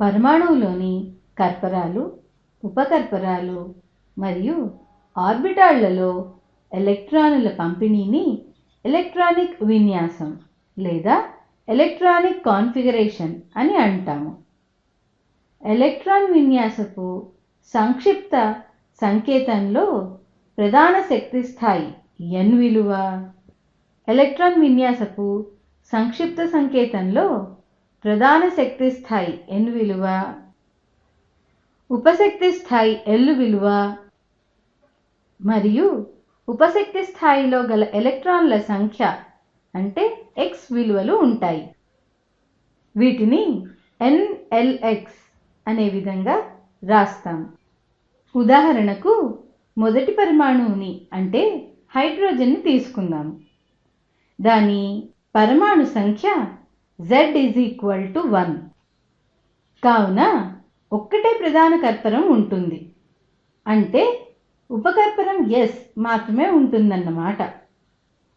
పరమాణువులోని కర్పరాలు ఉపకర్పరాలు మరియు ఆర్బిటాళ్ళలో ఎలక్ట్రానుల పంపిణీని ఎలక్ట్రానిక్ విన్యాసం లేదా ఎలక్ట్రానిక్ కాన్ఫిగరేషన్ అని అంటాము. ఎలక్ట్రాన్ విన్యాసపు సంక్షిప్త సంకేతంలో ప్రధాన శక్తి స్థాయి ఎన్ విలువ. ఎలక్ట్రాన్ విన్యాసపు సంక్షిప్త సంకేతంలో ప్రధాన శక్తి స్థాయి ఎన్ విలువ ఉపశక్తి స్థాయి ఎల్ విలువ మరియు ఉపశక్తి స్థాయిలో గల ఎలక్ట్రాన్ల సంఖ్య అంటే ఎక్స్ విలువలు ఉంటాయి. వీటిని ఎన్ఎల్ఎక్స్ అనే విధంగా రాస్తాం. ఉదాహరణకు మొదటి పరమాణువుని అంటే హైడ్రోజన్ని తీసుకుందాం. దాని పరమాణు సంఖ్య Z is equal to one కావున ఒక్కటే ప్రధాన కర్పరం ఉంటుంది. అంటే ఉపకర్పరం ఎస్ మాత్రమే ఉంటుందన్నమాట.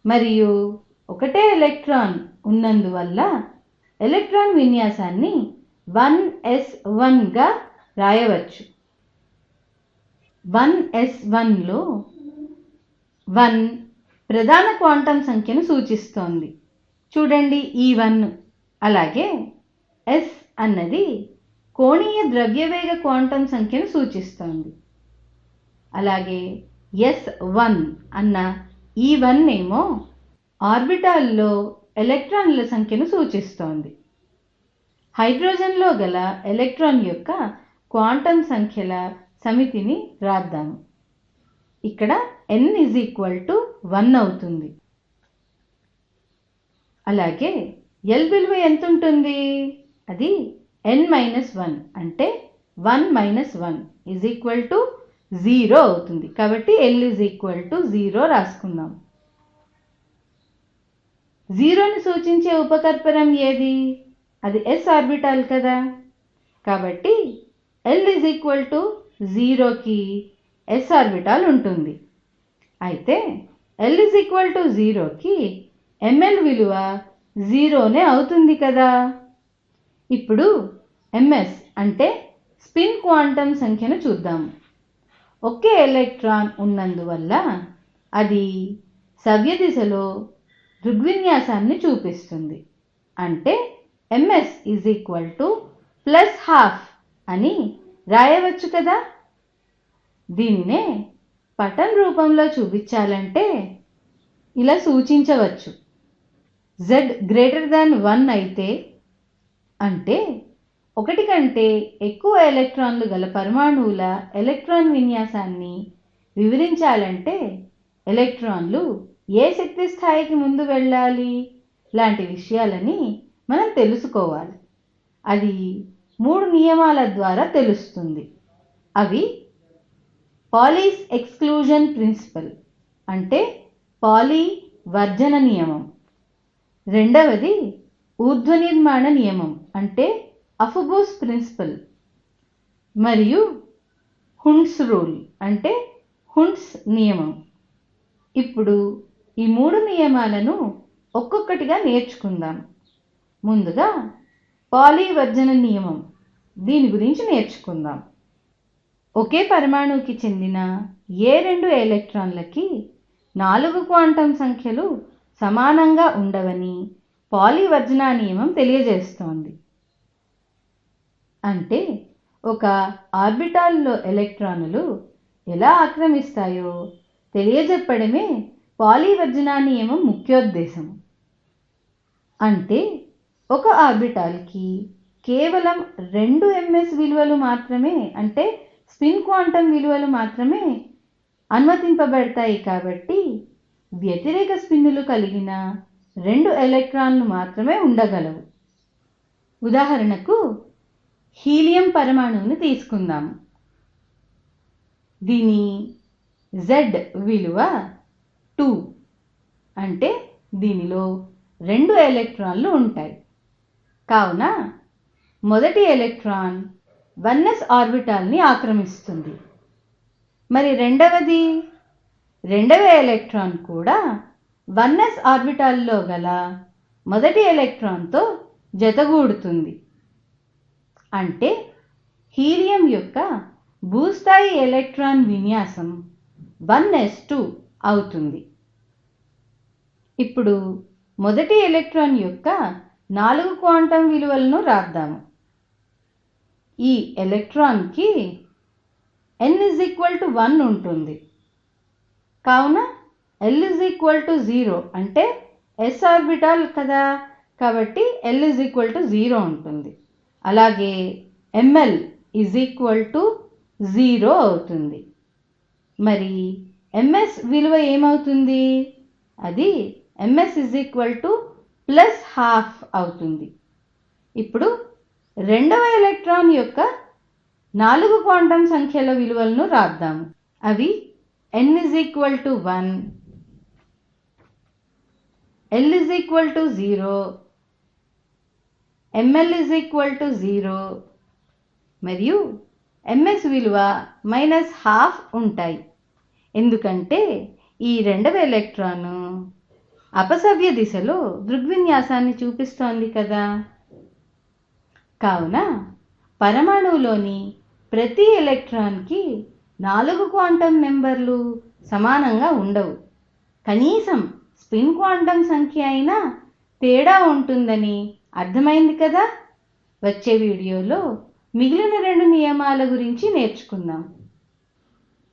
మరియు ఒకటే ఎలక్ట్రాన్ ఉన్నందువల్ల ఎలక్ట్రాన్ విన్యాసాన్ని వన్ ఎస్ వన్గా రాయవచ్చు. వన్ ఎస్ వన్లో వన్ ప్రధాన క్వాంటం సంఖ్యను సూచిస్తోంది. చూడండి ఈ వన్. అలాగే ఎస్ అన్నది కోణీయ ద్రవ్యవేగ క్వాంటం సంఖ్యను సూచిస్తోంది. అలాగే ఎస్ వన్ అన్న e ఈ వన్ ఏమో ఆర్బిటాల్లో ఎలక్ట్రాన్ల సంఖ్యను సూచిస్తోంది. హైడ్రోజన్లో గల ఎలక్ట్రాన్ యొక్క క్వాంటం సంఖ్యల సమితిని రాద్దాము. ఇక్కడ n is equal to one అవుతుంది. అలాగే ఎల్ విలువ ఎంత ఉంటుంది అది ఎన్ మైనస్ వన్ అంటే one minus one is equal to zero అవుతుంది. కాబట్టి l is equal to zero రాసుకుందాం. జీరోని సూచించే ఉపకర్పరం ఏది? అది ఎస్ ఆర్బిటాల్ కదా. కాబట్టి ఎల్ ఈజ్ ఈక్వల్ టు జీరోకి ఎస్ ఆర్బిటాల్ ఉంటుంది. అయితే ఎల్ ఈజ్ ఈక్వల్ టు జీరోకి ఎంఎల్ విలువ జీరోనే అవుతుంది కదా. ఇప్పుడు ఎంఎస్ అంటే స్పిన్ క్వాంటం సంఖ్యను చూద్దాం. ఒకే ఎలక్ట్రాన్ ఉన్నందువల్ల అది సవ్యదిశలో దృగ్విన్యాసాన్ని చూపిస్తుంది. అంటే m s is equal to plus half అని రాయవచ్చు కదా. దీన్నే పటం రూపంలో చూపించాలంటే ఇలా సూచించవచ్చు. జెడ్ గ్రేటర్ దాన్ వన్ అయితే అంటే ఒకటి కంటే ఎక్కువ ఎలక్ట్రాన్లు గల పరమాణువుల ఎలక్ట్రాన్ విన్యాసాన్ని వివరించాలంటే ఎలక్ట్రాన్లు ఏ శక్తి స్థాయికి ముందు వెళ్ళాలి లాంటి విషయాలని మనం తెలుసుకోవాలి. అది మూడు నియమాల ద్వారా తెలుస్తుంది. అవి పాలీస్ ఎక్స్క్లూజన్ ప్రిన్సిపల్ అంటే పాలీ వర్జన నియమం. రెండవది ఊర్ధ్వ నిర్మాణ నియమం అంటే అఫుబోస్ ప్రిన్సిపల్. మరియు హుండ్స్ రూల్ అంటే హుండ్స్ నియమం. ఇప్పుడు ఈ మూడు నియమాలను ఒక్కొక్కటిగా నేర్చుకుందాం. ముందుగా పాలీవర్జన నియమం దీని గురించి నేర్చుకుందాం. ఒకే పరమాణువుకి చెందిన ఏ రెండు ఎలక్ట్రాన్లకి నాలుగు క్వాంటం సంఖ్యలు సమానంగా ఉండవని పాలీవర్జన నియమం తెలియజేస్తోంది. అంటే ఒక ఆర్బిటాల్లో ఎలక్ట్రానులు ఎలా ఆక్రమిస్తాయో తెలియజెప్పడమే పాలీవర్జన నియమం ముఖ్యోద్దేశం. అంటే ఒక ఆర్బిటాల్కి కేవలం రెండు ఎంఎస్ విలువలు మాత్రమే అంటే స్పిన్ క్వాంటం విలువలు మాత్రమే అనుమతింపబడతాయి కాబట్టి వ్యతిరేక స్పిన్నులు కలిగిన రెండు ఎలక్ట్రాన్లు మాత్రమే ఉండగలవు. ఉదాహరణకు హీలియం పరమాణువుని తీసుకుందాం. దీని జెడ్ విలువ టూ. అంటే దీనిలో రెండు ఎలక్ట్రాన్లు ఉంటాయి. కావున మొదటి ఎలక్ట్రాన్ వన్ ఎస్ ఆర్బిటాల్ని ఆక్రమిస్తుంది. మరి రెండవది? రెండవ ఎలక్ట్రాన్ కూడా వన్ ఎస్ ఆర్బిటాల్లో గల మొదటి ఎలక్ట్రాన్తో జతగూడుతుంది. అంటే హీలియం యొక్క భూస్థాయి ఎలక్ట్రాన్ విన్యాసం వన్ ఎస్ టూ అవుతుంది. ఇప్పుడు మొదటి ఎలక్ట్రాన్ యొక్క నాలుగు క్వాంటం విలువలను రాద్దాము. ఈ ఎలక్ట్రాన్కి n is equal to one ఉంటుంది. కావున l is equal to zero అంటే ఎస్ ఆర్బిటాల్ కదా. కాబట్టి l is equal to zero ఉంటుంది. అలాగే m l is equal to zero అవుతుంది. మరి ఎంఎస్ విలువ ఏమవుతుంది? అది m s is equal to plus half అవుతుంది. ఇప్పుడు రెండవ ఎలక్ట్రాన్ యొక్క నాలుగు క్వాంటం సంఖ్యల విలువలను రాద్దాము. అవి n is equal to one l is equal to zero ML is equal to zero మరియు ఎంఎస్ విలువ మైనస్ హాఫ్ ఉంటాయి. ఎందుకంటే ఈ రెండవ ఎలక్ట్రాను అపసవ్య దిశలో దృగ్విన్యాసాన్ని చూపిస్తోంది కదా. కావున పరమాణువులోని ప్రతి ఎలక్ట్రాన్కి నాలుగు క్వాంటం నెంబర్లు సమానంగా ఉండవు. కనీసం స్పిన్ క్వాంటం సంఖ్య అయినా తేడా ఉంటుందని అర్థమైంది కదా? వచ్చే వీడియోలో మిగిలిన రెండు నియమాల గురించి నేర్చుకుందాం.